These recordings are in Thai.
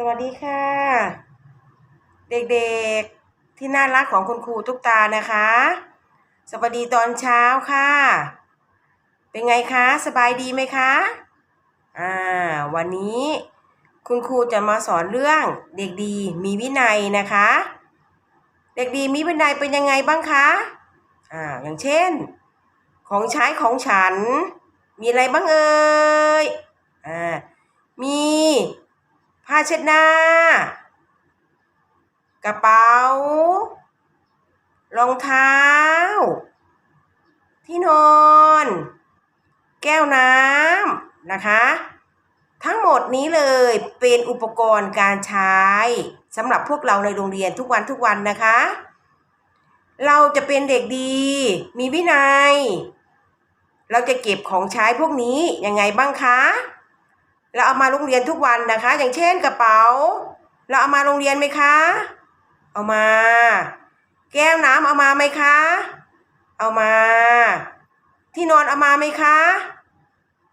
สวัสดีค่ะ เด็กๆที่น่ารักของคุณครูทุกตานะคะ สวัสดีตอนเช้าค่ะ เป็นไงคะ สบายดีไหมคะอ่าวันนี้คุณครูจะมาสอนเรื่องเด็กดีมีวินัยนะคะ เด็กดีมีวินัยเป็นยังไงบ้างคะอ่าอย่างเช่น ของใช้ของฉัน มีอะไรบ้างเอ่ยอ่ามี ผ้าเช็ดหน้า กระเป๋ารองเท้า ที่นอน แก้วน้ำนะคะ ทั้งหมดนี้เลยเป็นอุปกรณ์การใช้สำหรับพวกเราในโรงเรียนทุกวันทุกวันนะคะ เราจะเป็นเด็กดี มีวินัย เราจะเก็บของใช้พวกนี้ยังไงบ้างคะ เราเอามาโรงเรียนทุกวันนะคะ อย่างเช่นกระเป๋า เราเอามาโรงเรียนไหมคะ เอามา แก้วน้ำเอามาไหมคะ เอามา ที่นอนเอามาไหมคะ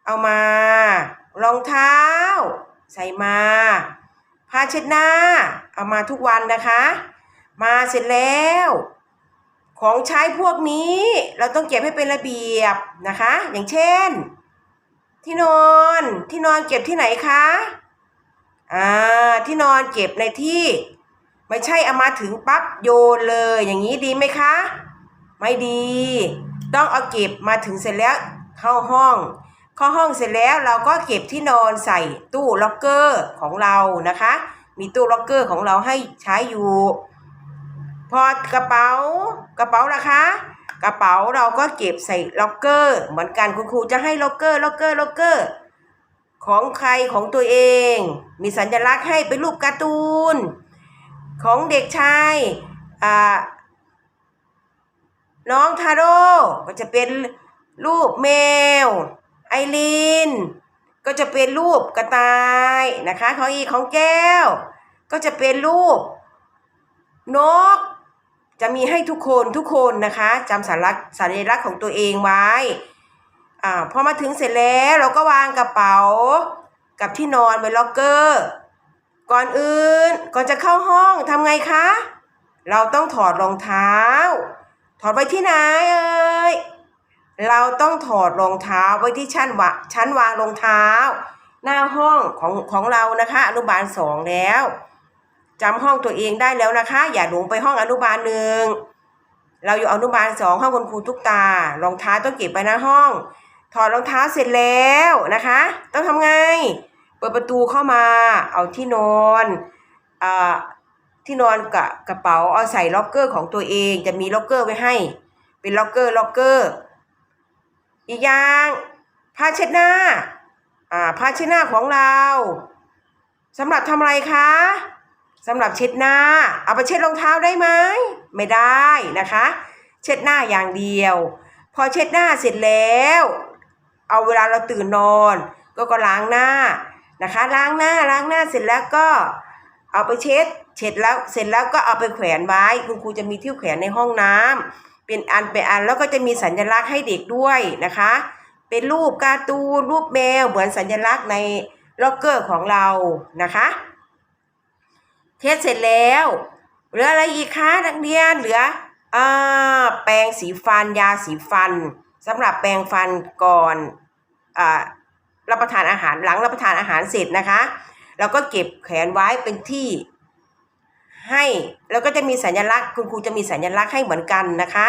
เอามา รองเท้า ใส่มาผ้าเช็ดหน้า เอามาทุกวันนะคะ มาเสร็จแล้ว ของใช้พวกนี้เราต้องเก็บให้เป็นระเบียบนะคะ อย่างเช่น ที่นอน ที่นอนเก็บที่ไหนคะ อ่า ที่นอนเก็บในที่ ไม่ใช่เอามาถึงปั๊บโยนเลย อย่างนี้ดีไหมคะ ไม่ดี ต้องเอาเก็บมาถึงเสร็จแล้วเข้าห้อง เข้าห้องเสร็จแล้วเราก็เก็บที่นอนใส่ตู้ล็อกเกอร์ของเรานะคะ มีตู้ล็อกเกอร์ของเราให้ใช้อยู่ พอกระเป๋า กระเป๋าล่ะคะ กระเป๋าเราก็เก็บใส่ล็อกเกอร์ เหมือนกันคุณครูจะให้ล็อกเกอร์ล็อกเกอร์ล็อกเกอร์ ของใครของตัวเอง มีสัญลักษณ์ให้เป็นรูปการ์ตูน ของเด็กชายน้องทาโร่ก็จะเป็นรูปแมว ไอรีนก็จะเป็นรูปกระต่ายนะคะ ของอีของแก้ว ก็จะเป็นรูปนก จะมีให้ทุกคนทุกคนนะคะจำสัญลักษณ์สัญลักษณ์ของตัวเองไว้อ่าพอมาถึงเสร็จแล้วเราก็วางกระเป๋า กับที่นอนไว้ล็อกเกอร์ ก่อนอื่นก่อนจะเข้าห้องทำไงคะ เราต้องถอดรองเท้า ถอดไว้ที่ไหนเอ่ยเราต้องถอดรองเท้าไว้ที่ชั้นวะชั้นวางรองเท้า หน้าห้องของของเรานะคะอนุบาลสองแล้ว จำห้องตัวเองได้แล้วนะคะ อย่าหลงไปห้องอนุบาลหนึ่งเราอยู่อนุบาลสองห้องคุณครูทุกตารองเท้าต้องเก็บไว้หน้าห้อง ถอดรองเท้าเสร็จแล้วนะคะ ต้องทำไง เปิดประตูเข้ามา เอาที่นอนอ่าที่นอนกับกระเป๋าเอาใส่ล็อกเกอร์ของตัวเองจะมีล็อกเกอร์ไว้ให้ เป็นล็อกเกอร์ล็อกเกอร์ อีกอย่างผ้าเช็ดหน้าอ่าผ้าเช็ดหน้าของเราสำหรับทำอะไรคะ สำหรับเช็ดหน้า เอาไปเช็ดรองเท้าได้ไหมไม่ได้นะคะ เช็ดหน้าอย่างเดียว พอเช็ดหน้าเสร็จแล้ว เอาเวลาเราตื่นนอน ก็ก็ล้างหน้านะคะ ล้างหน้าล้างหน้าเสร็จแล้วก็เอาไปเช็ด เช็ดแล้วเสร็จแล้วก็เอาไปแขวนไว้ คุณครูจะมีที่แขวนในห้องน้ำเป็นอันเป็นอันแล้วก็จะมีสัญลักษณ์ให้เด็กด้วยนะคะ เป็นรูปการ์ตูนรูปแมวเหมือนสัญลักษณ์ในล็อกเกอร์ของเรานะคะ เช็ดเสร็จแล้ว เหลืออะไรอีกคะนักเรียนเหลืออ่าแปรงสีฟันยาสีฟันสำหรับแปรงฟันก่อนอ่ารับประทานอาหารหลังรับประทานอาหารเสร็จนะคะเราก็เก็บแขนไว้เป็นที่ให้แล้วก็จะมีสัญลักษณ์ คุณครูจะมีสัญลักษณ์ให้เหมือนกันนะคะ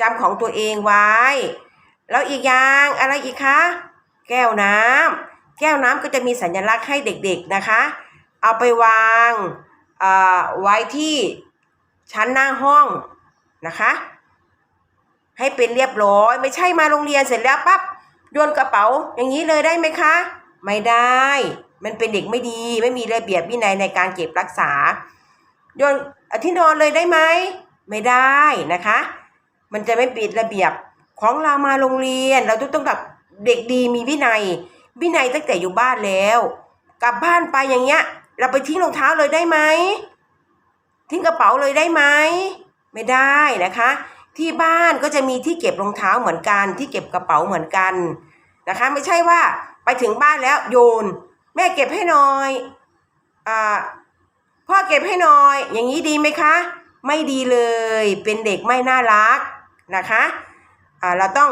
จำของตัวเองไว้ แล้วอีกอย่างอะไรอีกคะแก้วน้ำแก้วน้ำก็จะมีสัญลักษณ์ให้เด็กๆนะคะ เอาไปวาง ไว้ที่ชั้นหน้าห้องนะคะ ให้เป็นเรียบร้อยไม่ใช่มาโรงเรียนเสร็จแล้วปั๊บโยนกระเป๋าอย่างนี้เลยได้ไหมคะ ไม่ได้ มันเป็นเด็กไม่ดีไม่มีระเบียบวินัยในการเก็บรักษาโยนที่นอนเลยได้ไหมไม่ได้นะคะ มันจะไม่ปิดระเบียบของเรามาโรงเรียน เราต้องต้องกับเด็กดีมีวินัย วินัยตั้งแต่อยู่บ้านแล้ว กลับบ้านไปอย่างเงี้ย เราไปทิ้งรองเท้าเลยได้ไหมทิ้งกระเป๋าเลยได้ไหมไม่ได้นะคะ ที่บ้านก็จะมีที่เก็บรองเท้าเหมือนกัน ที่เก็บกระเป๋าเหมือนกันนะคะ ไม่ใช่ว่าไปถึงบ้านแล้วโยน แม่เก็บให้หน่อยอ่าพ่อเก็บให้หน่อย อย่างนี้ดีไหมคะ ไม่ดีเลยเป็นเด็กไม่น่ารักนะคะอ่าเราต้อง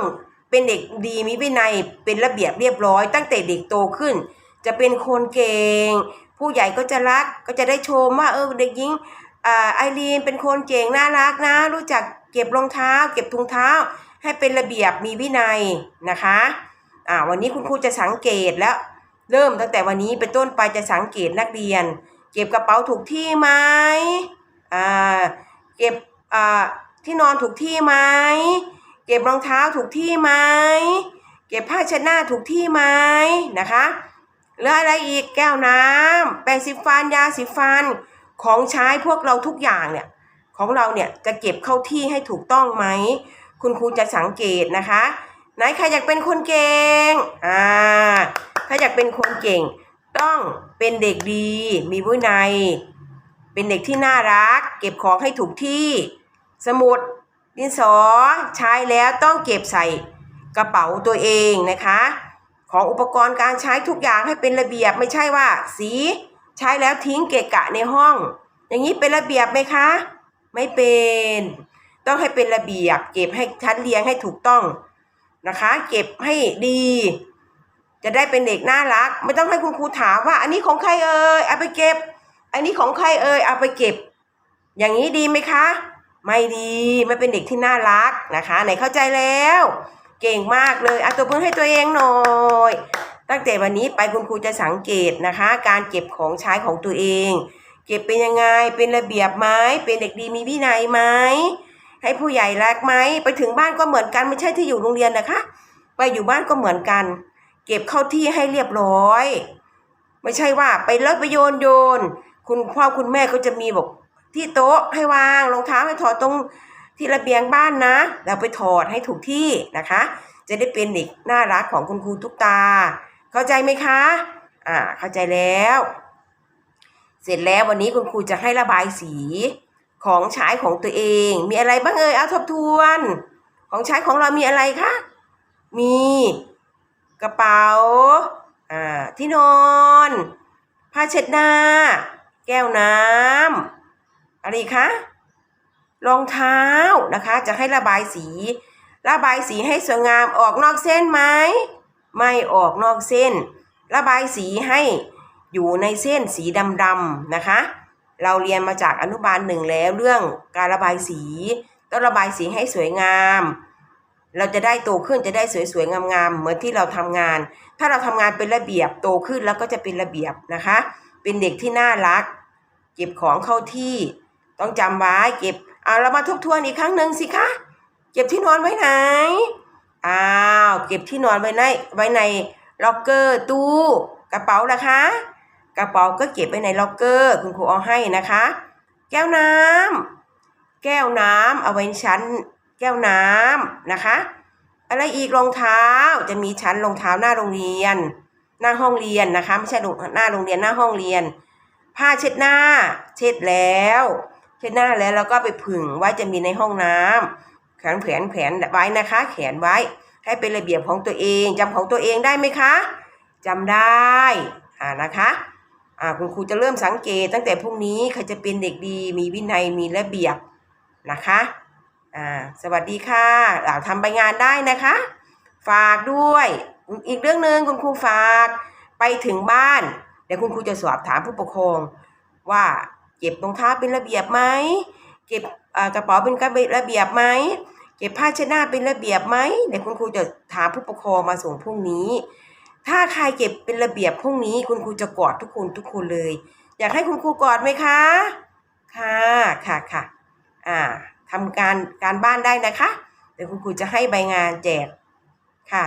เป็นเด็กดีมีวินัยเป็นระเบียบเรียบร้อย ตั้งแต่เด็กโตขึ้น จะเป็นคนเก่ง ผู้ใหญ่ก็จะรักก็จะได้ชมว่าเออเด็กหญิงอ่าไอรีนเป็นคนเก่งน่ารักนะ รู้จักเก็บรองเท้า เก็บถุงเท้า ให้เป็นระเบียบมีวินัยนะคะอ่าวันนี้คุณครูจะสังเกตแล้ว เริ่มตั้งแต่วันนี้เป็นต้นไปจะสังเกตนักเรียน เก็บกระเป๋าถูกที่ไหมอ่าเก็บอ่าที่นอนถูกที่ไหมเก็บรองเท้าถูกที่ไหมเก็บผ้าเช็ดหน้าถูกที่ไหมนะคะ แล้วอะไรอีกแก้วน้ำแปรงสีฟันยาสีฟันของใช้พวกเราทุกอย่างเนี่ยของเราเนี่ยจะเก็บเข้าที่ให้ถูกต้องไหม คุณครูจะสังเกตนะคะไหนใครอยากเป็นคนเก่งอ่าถ้าอยากเป็นคนเก่ง ต้องเป็นเด็กดี มีวินัย เป็นเด็กที่น่ารัก เก็บของให้ถูกที่ สมุดดินสอใช้แล้วต้องเก็บใส่กระเป๋าตัวเองนะคะ ของอุปกรณ์การใช้ทุกอย่างให้เป็นระเบียบไม่ใช่ว่า สีใช้แล้วทิ้งเกะกะในห้อง อย่างนี้เป็นระเบียบไหมคะ ไม่เป็น ต้องให้เป็นระเบียบ เก็บให้ชั้นเรียงให้ถูกต้องนะคะ เก็บให้ดี จะได้เป็นเด็กน่ารัก ไม่ต้องให้คุณครูถามว่า อันนี้ของใครเอ่ยเอาไปเก็บ อันนี้ของใครเอ่ยเอาไปเก็บ อย่างนี้ดีไหมคะ ไม่ดีไม่เป็นเด็กที่น่ารักนะคะ ไหนเข้าใจแล้ว เก่งมากเลยเอาตัวมือให้ตัวเองหน่อย ตั้งแต่วันนี้ไปคุณครูจะสังเกตนะคะ การเก็บของใช้ของตัวเอง เก็บเป็นยังไงเป็นระเบียบไหมเป็นเด็กดีมีวินัยไหมให้ผู้ใหญ่รักไหมไปถึงบ้านก็เหมือนกันไม่ใช่ที่อยู่โรงเรียนนะคะ ไปอยู่บ้านก็เหมือนกัน เก็บเข้าที่ให้เรียบร้อย ไม่ใช่ว่าไปเลิกไปโยนโยน คุณพ่อคุณแม่ก็จะมีบอกที่โต๊ะให้วางรองเท้าให้ถอดตรง ที่ระเบียงบ้านนะ เราไปถอดให้ถูกที่นะคะ จะได้เป็นเด็กน่ารักของคุณครูทุกตา เข้าใจไหมคะ อ่า เข้าใจแล้ว เสร็จแล้ววันนี้คุณครูจะให้ระบายสีของใช้ของตัวเอง มีอะไรบ้างเอ่ยเอาทบทวน ของใช้ของเรามีอะไรคะ มีกระเป๋า อ่า ที่นอน ผ้าเช็ดหน้า แก้วน้ำอะไรคะ รองเท้านะคะ จะให้ระบายสี ระบายสีให้สวยงามออกนอกเส้นไหมไม่ออกนอกเส้น ระบายสีให้อยู่ในเส้นสีดำๆนะคะ เราเรียนมาจากอนุบาลหนึ่งแล้วเรื่องการระบายสีต้องระบายสีให้สวยงาม เราจะได้โตขึ้นจะได้สวยๆงามๆเหมือนที่เราทำงาน ถ้าเราทำงานเป็นระเบียบโตขึ้นแล้วก็จะเป็นระเบียบนะคะ เป็นเด็กที่น่ารัก เก็บของเข้าที่ ต้องจำไว้เก็บ เอาเรามาทบทวนอีกครั้งหนึ่งสิคะเก็บที่นอนไว้ไหนอ้าวเก็บที่นอนไว้ในไว้ในล็อกเกอร์ตู้กระเป๋าล่ะคะ กระเป๋าก็เก็บไว้ในล็อกเกอร์คุณครูเอาให้นะคะ แก้วน้ำแก้วน้ำเอาไว้ชั้น แก้วน้ำนะคะ อะไรอีกรองเท้าจะมีชั้นรองเท้าหน้าโรงเรียน หน้าห้องเรียนนะคะไม่ใช่หน้าโรงเรียนหน้าห้องเรียน ผ้าเช็ดหน้า เช็ดแล้ว เช็ดหน้าแล้วเราก็ไปผึ่งไว้จะมีในห้องน้ำแขวนแผนแผนไว้นะคะ แขนไว้ ให้เป็นระเบียบของตัวเองจำของตัวเองได้ไหมคะจำได้อ่านะคะอ่าคุณครูจะเริ่มสังเกตตั้งแต่พรุ่งนี้ใครจะเป็นเด็กดี มีวินัยมีระเบียบนะคะอ่าสวัสดีค่ะอ่าทำใบงานได้นะคะ ฝากด้วย อีกเรื่องหนึ่งคุณครูฝากไปถึงบ้าน เดี๋ยวคุณครูจะสอบถามผู้ปกครองว่า เก็บรองเท้าเป็นระเบียบไหมเก็บกระเป๋าเป็นระเบียบไหมเก็บผ้าเช็ดหน้าเป็นระเบียบไหมเดี๋ยวคุณครูจะถามผู้ปกครองมาส่งพรุ่งนี้ ถ้าใครเก็บเป็นระเบียบพรุ่งนี้ คุณครูจะกอดทุกคนทุกคนเลย อยากให้คุณครูกอดไหมคะ ค่ะค่ะค่ะอ่าทำการการบ้านได้นะคะ เดี๋ยวคุณครูจะให้ใบงานแจกค่ะ